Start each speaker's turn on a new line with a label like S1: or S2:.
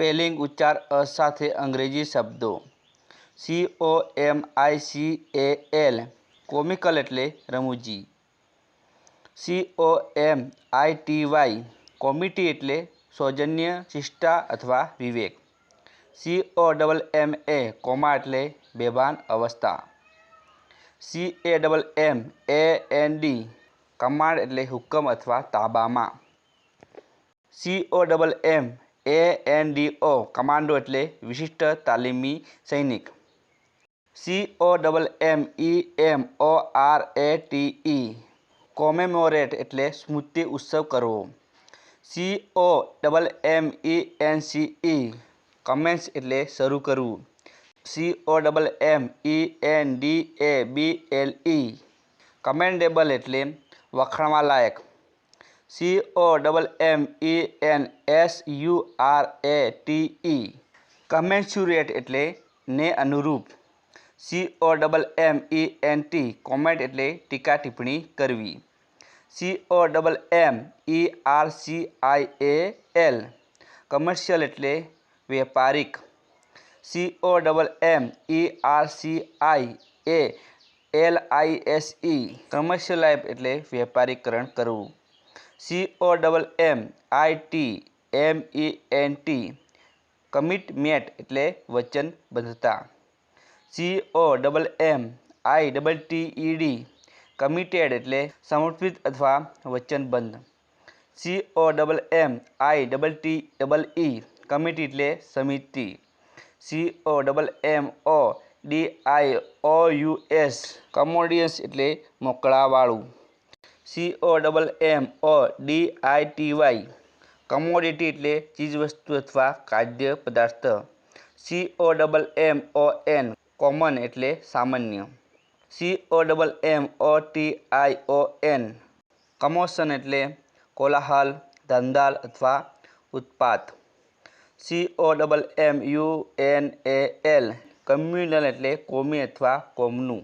S1: Fehling उच्चार असाथे अंग्रेजी शब्दो C O M I C A L comical એટલે રમુજી C O M I T Y comity એટલે સૌજન્ય શિષ્ટા अथवा विवेक C O double M A coma એટલે બેભાન અવસ્થા C A double M A and command એટલે હુકમ अथवा તાબામાં C O double M A N D O commando એટલે ವಿಶಿಷ್ಟ ತಾಲೀಮಿ ಸೈನಿಕ C O M E M O R A T E કોમેમોરેટ એટલે ಸ್ಮೃತಿ ಉತ್ಸವ کرو C O M E N C E commence એટલે ಶರು کرو C O M E N D A B L E commendable એટલે વખರವಾಲಾಯಕ್ C O double M E N S U R A T E commensurate એટલે ને અનુરૂપ C O double M E N T comment એટલે ટીકા ટિપ્પણી કરવી C O double M E R C I A L commercial એટલે વેપારિક C O double M E R C I A L I S E commercialise એટલે વેપારીકરણ કરવું C O M M I T M E N T commitment అంటే వచన్ బందత C O M M I T E D committed అంటే సంపూర్ణ్త अथवा వచన్ బంద C O M M I T E commit అంటే committee C O M M O D I O U S comedians అంటే మొకడాలు C O double M O D I T Y commodity એટલે ચીજવસ્તુ અથવા ખાદ્ય પદાર્થ C O double M O N common એટલે સામાન્ય C O double M O T I O N commotion એટલે કોલાહલ ધંધાલ અથવા ઉત્પાત C O double M U N A L communal એટલે કોમી અથવા કોમનું